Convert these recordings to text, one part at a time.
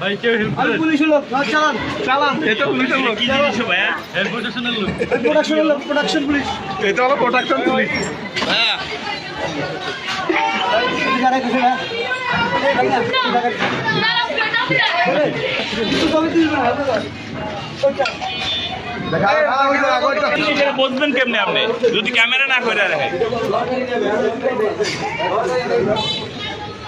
ভাই কেউ হেল্প করে? পুলিশের লোক না, চালান চালান। এটা পুলিশের লোক। কি জিনিস ভাইয়া হেল্প প্রোটেকশনের লোক। প্রোডাকশনের লোক প্রোডাকশন পুলিশ। এটা হলো প্রোটেকশন পুলিশ। বুঝবেন কেমনে আপনি? যদি ক্যামেরা না করে রাখে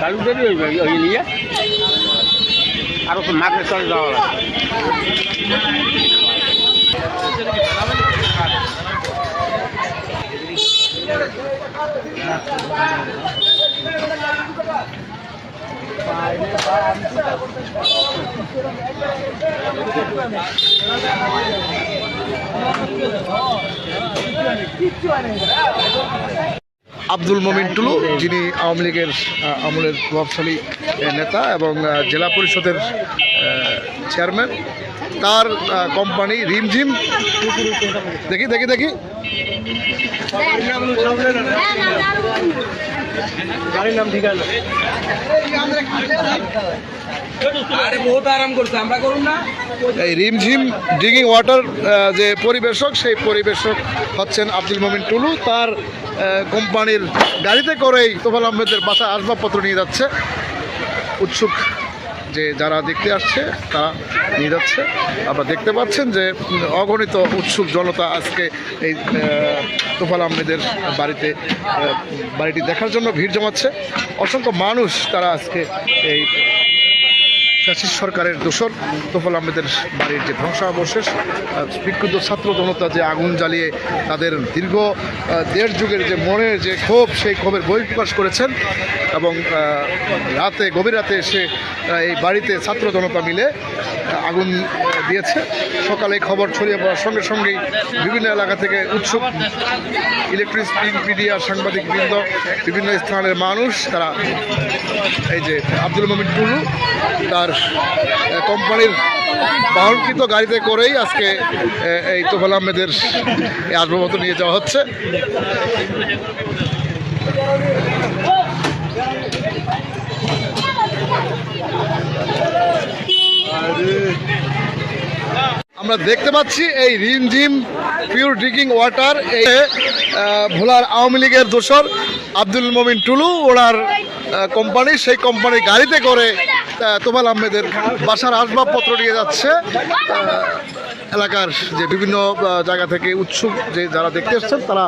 চালু হইবে ওই নিয়ে আরও মাঠে চলে যাওয়া লাগবে। আব্দুল মমিন টুলু, যিনি আওয়ামী লীগের আমলের প্রভাবশালী নেতা এবং জেলা পরিষদের চেয়ারম্যান। তার কোম্পানি রিমঝিম। দেখি দেখি দেখি। গাড়ির নাম ঠিকানা। এই রিমঝিম ড্রিঙ্কিং ওয়াটার যে পরিবেশক, সেই পরিবেশক হচ্ছেন আব্দুল মমিন টুলু। তার কোম্পানির গাড়িতে করেই তোফাল আহমেদের বাসা আসবাবপত্র নিয়ে যাচ্ছে। উৎসুক যে যারা দেখতে আসছে, তারা নিয়ে যাচ্ছে। আপনারা দেখতে পাচ্ছেন যে অগণিত উৎসুক জনতা আজকে এই তোফাল আহমেদের বাড়িতে বাড়িটি দেখার জন্য ভিড় জমাচ্ছে। অসংখ্য মানুষ তারা আজকে এই ফ্যাসিস্ট সরকারের দোষর তোফাল আহমেদের বাড়ির যে ধ্বংসাবশেষ বিক্ষুব্ধ ছাত্র জনতা যে আগুন জ্বালিয়ে তাদের দীর্ঘ দেড় যুগের যে মনের যে ক্ষোভ, সেই ক্ষোভের বহিঃপ্রকাশ করেছেন এবং রাতে, গভীর রাতে এসে এই বাড়িতে ছাত্র জনতা মিলে আগুন দিয়েছে। সকালে খবর ছড়িয়ে পড়ার সঙ্গে সঙ্গেই বিভিন্ন এলাকা থেকে উৎসুক ইলেকট্রিক সাংবাদিক বৃন্দ, বিভিন্ন স্থানের মানুষ, তারা এই যে আব্দুল মমিন টুলু তার কোম্পানির বাহনকৃত গাড়িতে করেই আজকে এই তোফাল আহমেদের এই আসবাবপত্র নিয়ে যাওয়া হচ্ছে। আমরা দেখতে পাচ্ছি এই রিমঝিম পিওর ড্রিঙ্কিং ওয়াটার এই ভোলার আওয়ামী লীগের দোসর আব্দুল মমিন টুলু, ওনার কোম্পানি সেই কোম্পানি গাড়িতে করে তোমাল আহমেদের বাসার আসবাবপত্র নিয়ে যাচ্ছে। এলাকার যে বিভিন্ন জায়গা থেকে উৎসুক যে যারা দেখতে এসছেন, তারা